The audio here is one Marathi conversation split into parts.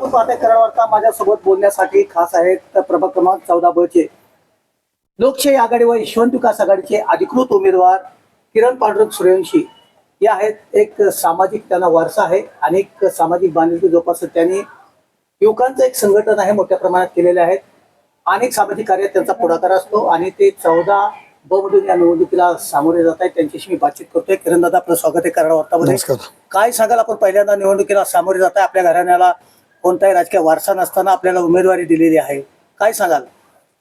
माझ्यासोबत बोलण्यासाठी खास आहेत तर प्रभाग क्रमांक चौदा बचे लोकशाही आघाडी व यशवंत विकास आघाडीचे अधिकृत उमेदवार किरण पांडुरंग सूर्यवंशी. हे आहेत. एक सामाजिक त्यांना वारसा आहे अनेक सामाजिक बांधिलकी जोपासत त्यांनी युवकांचं एक संघटन आहे मोठ्या प्रमाणात केलेले आहेत. अनेक सामाजिक कार्यात त्यांचा पुढाकार असतो आणि ते चौदा ब मधून या निवडणुकीला सामोरे जात आहेत. त्यांच्याशी मी बातचीत करतोय. किरण दादा आपलं स्वागत आहे कराड वार्तामध्ये काय सांगाल आपण पहिल्यांदा निवडणुकीला सामोरे जात आहे आपल्या घराण्याला? कोणताही राजकीय वारसा नसताना आपल्याला उमेदवारी दिलेली आहे. काय सांगाल?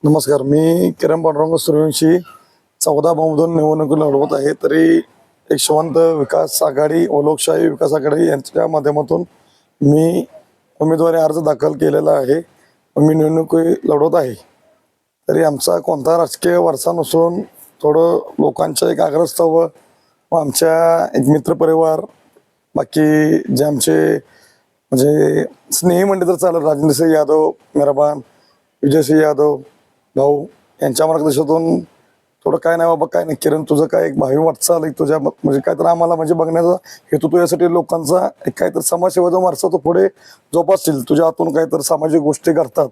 नमस्कार मी किरण पांडुरंग सूर्यवंशी चौदा बहुमधून निवडणूक लढवत आहे. तरी यशवंत विकास आघाडी व लोकशाही विकास आघाडी यांच्या माध्यमातून मी उमेदवारी अर्ज दाखल केलेला आहे. मी निवडणूक लढवत आहे. तरी आमचा कोणता राजकीय वारसा नसून थोडं लोकांच्या एक आग्रस्तव व आमच्या एक मित्रपरिवार बाकी जे आमचे म्हणजे स्नेही म्हणले तर चालेल. राजेंद्र सिंह यादव मेहरबान विजयसिंह यादव भाऊ यांच्या मार्गदर्शनातून थोडं काय नाही बाबा काय नाही. किरण तुझं काय एक भावी वाटचाल एक तुझ्या म्हणजे काय तर आम्हाला म्हणजे बघण्याचा हेतू तू यासाठी लोकांचा एक काहीतरी जो वारसा तो पुढे जोपासतील तुझ्या हातून काहीतरी सामाजिक गोष्टी करतात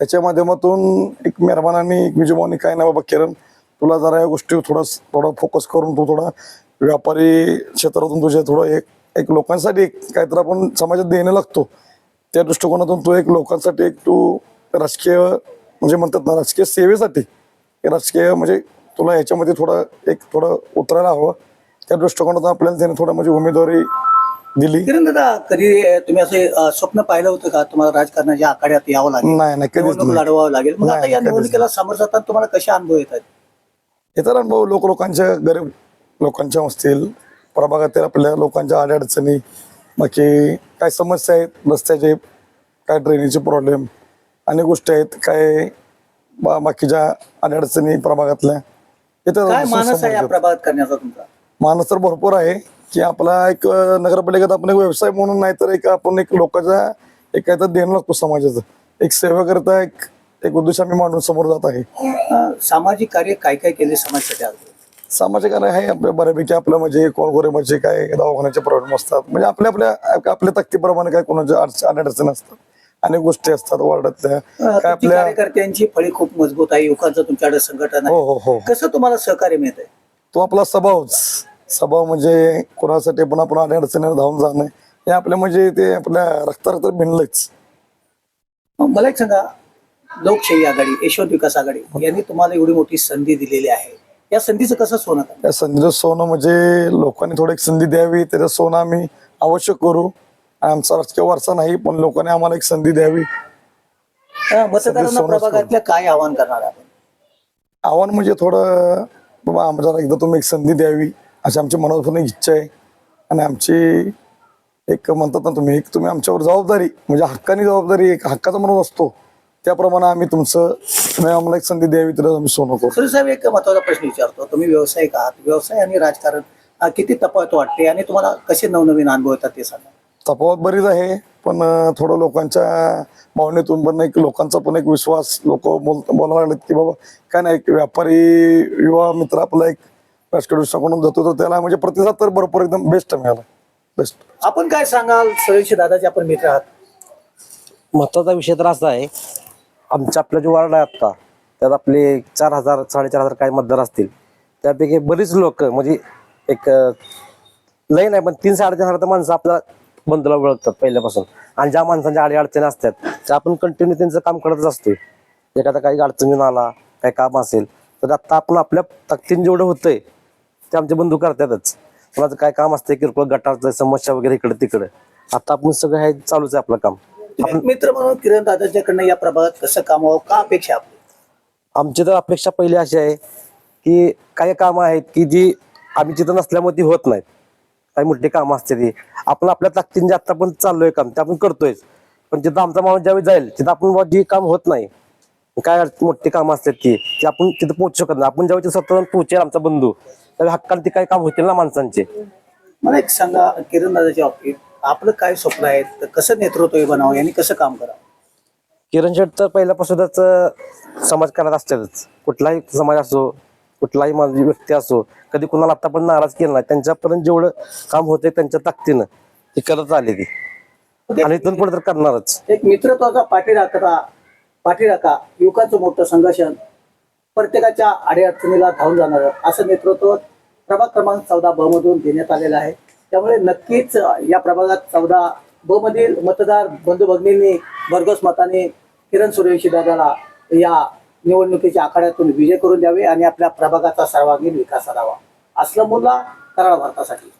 त्याच्या माध्यमातून एक मेहरबानाने एक विजयभाऊनी काय नाही बाबा किरण तुला जरा या गोष्टी थोडं थोडा फोकस करून तू थोडा व्यापारी क्षेत्रातून तुझ्या थोडं एक एक लोकांसाठी एक काहीतरी आपण समाजात देणं लागतो. त्या दृष्टिकोनातून तू एक लोकांसाठी एक तू राजकीय म्हणजे म्हणतात ना राजकीय सेवेसाठी राजकीय म्हणजे तुला ह्याच्यामध्ये थोडं एक थोडं उतरायला हवं. त्या दृष्टिकोनातून आपल्याला त्याने थोडं म्हणजे उमेदवारी दिली. दादा कधी तुम्ही असे स्वप्न पाहिलं होतं का? तुम्हाला राजकारणाच्या आखाड्यात यावं लागेल? नाही नाही नाही. लढवावं लागेल. मग आता या निवडणुकीला सामोरं जाताना तुम्हाला कसे अनुभव येतात? इतर अनुभव लोक लोकांच्या गरीब लोकांच्या असतील प्रभागातील आपल्या लोकांच्या अडचणी बाकी काय समस्या आहेत रस्त्याचे काय ड्रेनेजचे प्रॉब्लेम अनेक गोष्टी आहेत काय बा बाकीच्या अडचणी प्रभागातल्या काय मानस आहे या येतात. प्रभागात करण्याचा तुमचा मानस तर भरपूर आहे की आपला एक नगरपालिकेत आपण एक व्यवसाय म्हणून नाही तर एक आपण एक लोकांचा एक काय तर देणं लागतो समाजाचं एक सेवा करता एक एक उद्देश आम्ही मांडून समोर जात आहे सामाजिक कार्य काय काय केले समाजासाठी? सामाजिक कार्य आहे आपल्या बऱ्यापैकी आपलं म्हणजे कोण गोरे म्हणजे काय दवाखान्याचे प्रॉब्लेम असतात. म्हणजे आपल्या आपल्या आपल्या तक्तीप्रमाणे काय कोणाच्या अडचण अडचण असतात. अनेक गोष्टी असतात वार्डातल्या. काय आपल्या कार्यकर्त्यांची फळी खूप मजबूत आहे. युवकांचं तुमच्याकडे संघटन हो हो हो. कसं तुम्हाला सहकार्य मिळत तो आपला स्वभावच स्वभाव म्हणजे कोणासाठी पण आपण अडचणीला धावून जाणं हे आपल्या म्हणजे ते आपल्या रक्तारक्त भिनलंच. मला एक सांगा लोकशाही आघाडी यशवंत विकास आघाडी यांनी तुम्हाला एवढी मोठी संधी दिलेली आहे. या संधीचं कसं सोनं करणार? या संधीचं सोनं म्हणजे लोकांनी थोडी एक संधी द्यावी त्याचं सोनं आम्ही आवश्यक करू. आणि आमचा राजकीय वारसा नाही पण लोकांनी आम्हाला एक संधी द्यावी. अ, मतदारांना सोनंच प्रभागातल्या काय आवाहन करणार आपण? आव्हान म्हणजे थोडं बाबा आमच्या एकदा तुम्ही एक संधी द्यावी अशी आमची एक इच्छा आहे. आणि आमची एक म्हणतात ना तुम्ही एक तुम्ही आमच्यावर जबाबदारी म्हणजे हक्कानी जबाबदारी एक हक्काचा म्हणून असतो. त्याप्रमाणे आम्ही तुमचं तुम्ही आम्हाला एक संधी द्यावी तर आम्ही सोनं करू. सुरेश साहेब एक महत्त्वाचा प्रश्न विचारतो. तुम्ही व्यावसायिक आहात? व्यवसाय आणि राजकारण अ, किती तफावत वाटते आणि तुम्हाला कसे नवनवीन अनुभव येतात ते सांगा. तफावत बरीच आहे पण अं, थोडं लोकांच्या भावनेतून पण एक लोकांचा पण एक विश्वास लोक बोल बोलायला लागलेत की बाबा काय नाही एक व्यापारी युवा मित्र आपला एक राजकीय दृष्टिकोनातून जातो तर त्याला म्हणजे प्रतिसाद तर भरपूर एकदम बेस्ट मिळाला. बेस्ट आपण काय सांगाल? सुरेश दादाचे आपण मित्र आहात. महत्त्वाचा विषय तर असा आहे आमच्या आपला जो वार्ड आहे आत्ता त्यात आपले चार हजार साडेचार हजार काही मतदार असतील. त्यापैकी बरीच लोक म्हणजे एक अं, नाही पण तीन साडेतीन हजार तर माणसं आपल्या बंधूला ओळखतात पहिल्यापासून. आणि ज्या माणसांच्या आडी अडचणी असतात त्या आपण कंटिन्यू त्यांचं काम करतच असतो एखादा काही अडचणीन आला काही काम असेल तर आता आपण आपल्या ताकदीन जेवढं होतंय ते आमचे बंधू करतातच. कोणाचं काय काम असतंय किरकोळ गटारचं समस्या वगैरे इकडे तिकडे आता आपण सगळं हे चालूच आहे आपलं काम. एक मित्र म्हणून किरण दादाच्याकडनं या प्रभागात कसं काम व्हावं? का अपेक्षा आपली? आमची तर अपेक्षा पहिली अशी आहे की काही कामं आहेत की जी आम्ही तिथं नसल्यामुळे ती होत नाहीत. काही मोठी कामं असते ती. आपण आपल्या ताकदीने जे आता पण चाललोय काम ते आपण करतोय पण तिथं आमचा माणूस ज्यावेळी जाईल तिथं आपण बुवा जी काम होत नाही काय मोठी कामं असतात ती ती आपण तिथं पोहोचू शकत नाही. आपण ज्यावेळी तिथं स्वतः पोहोचेल आमचा बंधू त्यावेळी हक्काने ते काही काम होतील ना माणसांचे. मला एक सांगा किरण दादाच्या बाबतीत आपलं काय स्वप्न आहे? तर कसं नेतृत्व बनावं? यांनी कसं काम करावं? किरण शेट तर पहिल्यापासूनच अं, समाजकारात असतातच. कुठलाही समाज असो कुठलाही माझी व्यक्ती असो कधी कुणाला आता पण नाराज केला नाही. त्यांच्यापर्यंत जेवढं काम होते त्यांच्या ताकदीनं ती करत आली ती. आणि इथून पुढे तर करणारच. एक मित्रत्वाचा पाठीराखा पाठीराखा युवकांचं मोठं संघर्षण प्रत्येकाच्या अडीअडचणीला धावून जाणार. असं नेतृत्व प्रभाग क्रमांक चौदा ब मधून देण्यात आलेलं आहे. त्यामुळे नक्कीच या प्रभागात चौदा ब मधील मतदार बंधू भगिनींनी भरघोस मताने किरण सूर्यवंशी दादाला या निवडणुकीच्या आखाड्यातून विजय करून द्यावे आणि आपल्या प्रभागाचा सर्वांगीण विकास करावा. असलं मुला कराड भारतासाठी.